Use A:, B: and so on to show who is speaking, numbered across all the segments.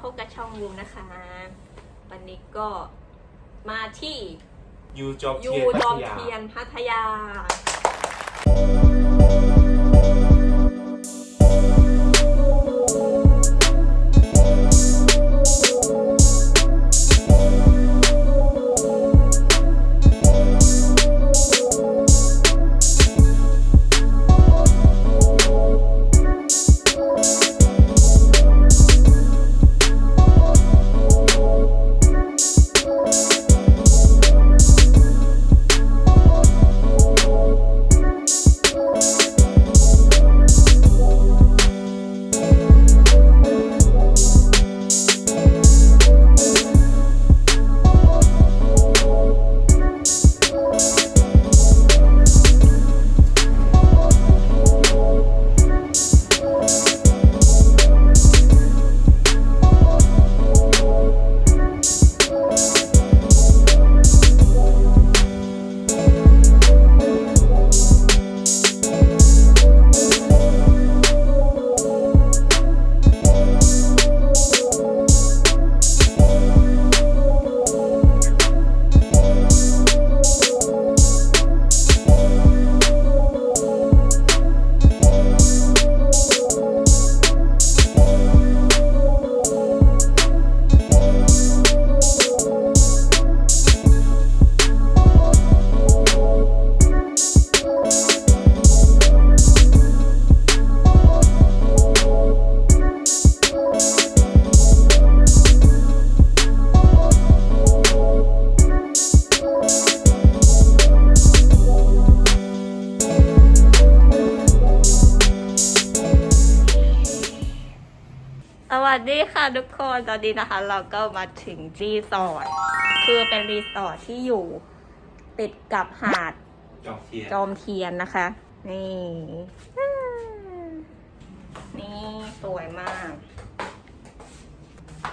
A: พ
B: บกับช่อง
A: ยู
B: นะคะ วัน
A: นี้ก็มา
B: ที่ยูจอบม
A: เทียนพัทยา สวัสดีค่ะทุกคนตอนนี้นะคะ เราก็มาถึงรีสอร์ทคือเป็นรีสอร์ทที่อยู่ ติดกับหาด
B: จอมเทียน
A: จอมเทียนนะคะ นี่ นี่สวยมาก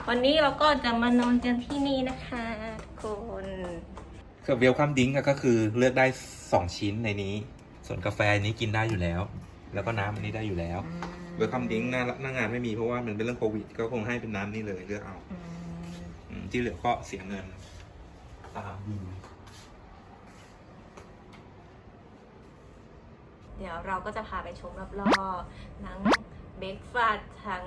A: วันนี้เราก็จะมานอนกันที่นี่นะคะทุกคน
B: คือเวลคัมดิ้งก็คือเลือกได้สองชิ้นในนี้ ส่วนกาแฟนี้กินได้อยู่แล้ว แล้วก็น้ำอันนี้ได้อยู่แล้ว เวลคัมดิ้งหน้าหน้างานไม่มีเพราะว่ามันเป็นเรื่องโควิด ก็คงให้เป็นน้ำนี่เลยเลือกเอา
A: อืม
B: อืมที่เหลือก็เสียเงินตามบิล
A: เดี๋ยวเราก็จะพาไปชมรอบๆทั้งเบรกฟาสต์ทั้ง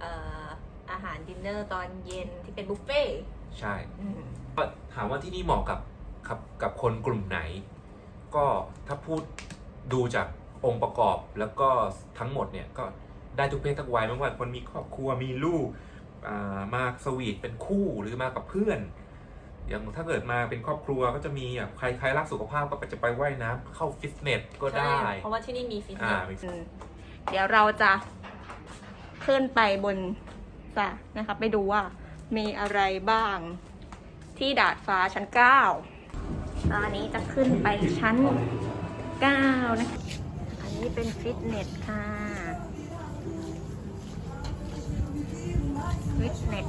A: เอ่ออาหารดินเนอร์ตอนเย็นที่เป็นบุฟเฟ่ต์
B: ใช่
A: อืม
B: ก็ถามว่าที่นี่เหมาะกับกับกับคนกลุ่มไหน ก็ถ้าพูดดูจาก องค์ประกอบแล้วก็ทั้งหมดเนี่ยก็ได้ทุกเพศทุกวัยไม่ว่าคนมีครอบครัวมีลูกอ่ามาสวีทเป็นคู่หรือมากับเพื่อน อย่างถ้าเกิดมาเป็นครอบครัวก็จะมีแบบใครใครรักสุขภาพก็จะไปว่ายน้ำเข้าฟิตเนสก็ได้
A: ใช่เพราะว่าที่นี่มีฟิตเน
B: อ่า
A: ส
B: มี
A: อืมเดี๋ยวเราจะขึ้นไปบนสระนะคะไปดูว่ามีอะไรบ้างที่ดาดฟ้าชั้นเก้าตอนนี้จะขึ้นไปชั้นเก้านะคะอั นนี้เป็นฟิตเนสค่ะ ฟิตเนส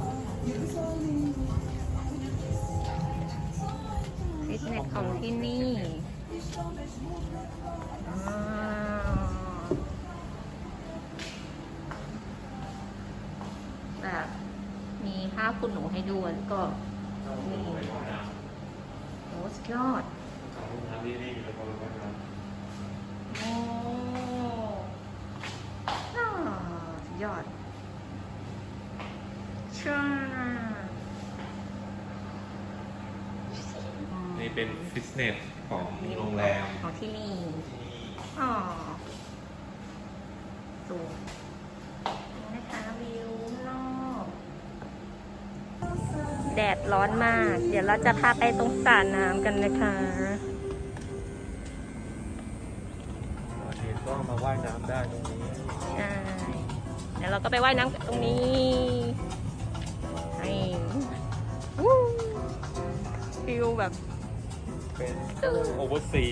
A: ฟิตเนสของที่นี่อ่าแบบมีผ้าคุณหนูให้ดูแล้วก็นี่โอ้สุดยอดโอ้อ่าสุด ยอดช่า
B: นี่เป็นฟิตเนสของโรงแรม
A: ของที่นี่อ๋อสวยนี่นะคะวิวข้างนอกแดดร้อนมาก เดี๋ยวเราจะพาไปตรงสระน้ำกันนะคะ
B: เห็นก็มาว่ายน้ำได้ตรงนี้
A: ใช่เดี๋ยวเราก็ไปว่ายน้ำกันตรงนี้นี่วู้ฟิลแบบ
B: เป็นโอเวอร์ซี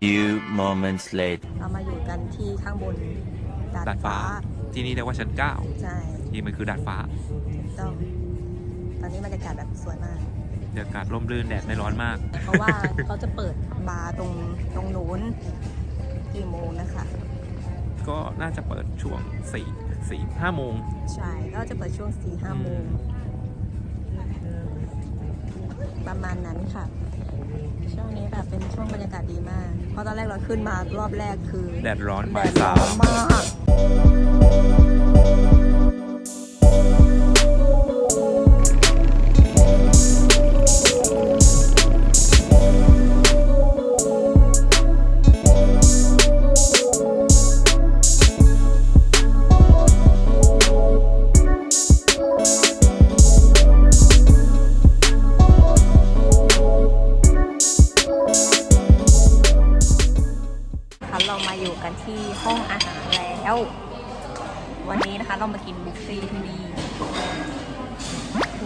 C: Few moments later.
A: เรามาอยู่กันที่ข้างบนดาด
B: ดาดฟ้า
A: ฟ้า
B: ที่นี่เรียกว่าชั้น
A: ใช่
B: 9ที่มันคือดาดฟ้า
A: ถูกต้องตอ นนี้บรรยากาศแบบสวยมาก
B: บรรยากาศร่มรื่นแดดไม่ร้อนมาก
A: เพราะว่าเขาจะเปิดบาร์ตรงตรงกี่โมงนะคะ
B: ก็น่าจะเปิดช่วงสี่สี่ห้าโมง
A: ใช่ก็จะเปิดช่วง4ี่ห้าโมงประมาณนั้นค่ะ ช่วงนี้แบบเป็นช่วงบรรยากาศดีมาก เพราะตอนแรกเราขึ้นมารอบแรกคือ
B: แดดร้อน
A: แด
B: บ่าย
A: ดร้
B: สา
A: อน
B: ม
A: มาก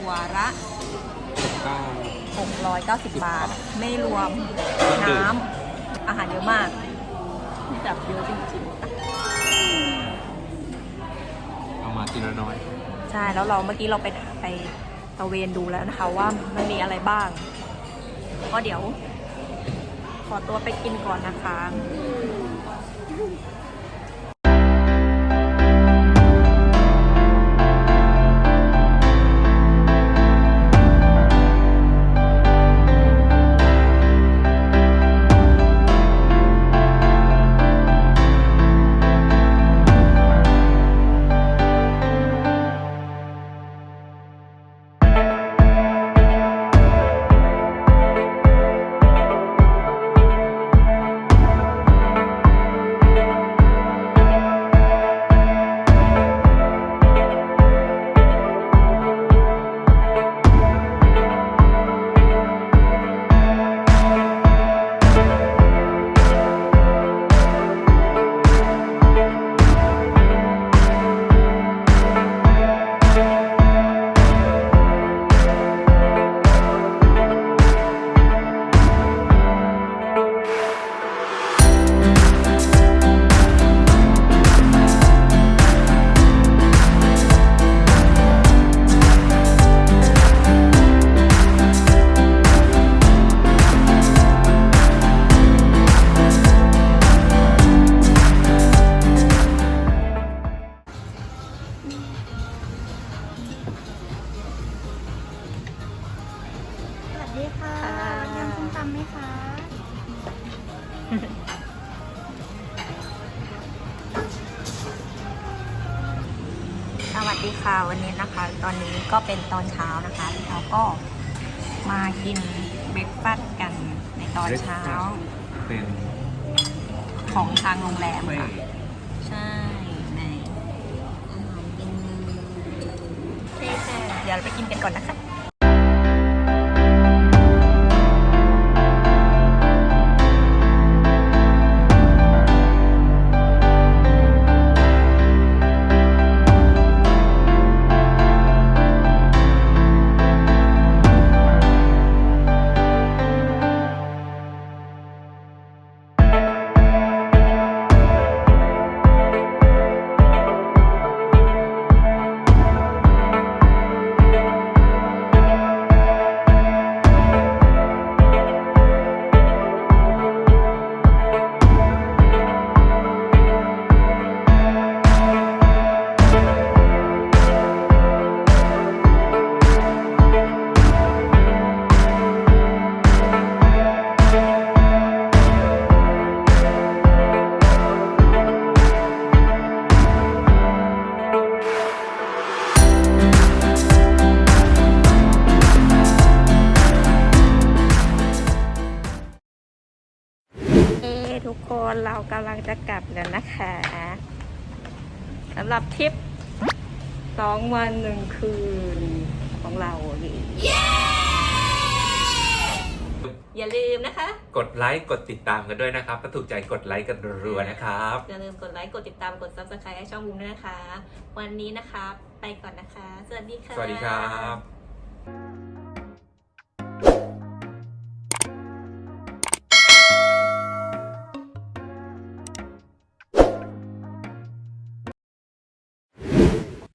A: หัวละ690 บาท ไม่รวมน้ำอาหารเยอะมากแบบเยอะจริง
B: เอามาทีละน้อย
A: ๆ ใช่แล้วเราเมื่อกี้เราไปไปตะเวนดูแล้วนะคะว่ามันมีอะไรบ้าง ก็เดี๋ยว ขอตัวไปกินก่อนนะคะ
D: วัสดีค่ะ
A: วันนี้นะคะ ตอนนี้ก็เป็นตอนเช้านะคะเราก็มากินเบรกฟาสต์กันในตอนเช้า
B: เป็น
A: ของทางโรงแรมค่ะ ใช่ในอาหารเย็นโอเคค่ะเดี๋ยวเราไปกินกันก่อนนะคะ ทุกคนเรากำลังจะกลับแล้วนะคะสำหรับทริปสองวันหนึ่งคืนของเรานี่อย่าลืมนะคะ
B: กดไลค์กดติดตามกันด้วยนะครับถ้าถูกใจกดไลค์กันรัวๆนะครับ
A: อย่าลืมกดไลค์กดติดตามกด subscribe ให้ช่องบุ้มด้วยนะคะ วันนี้นะคะ ไปก่อนนะคะ สวัสดีค่ะ
B: สวัสดีครับ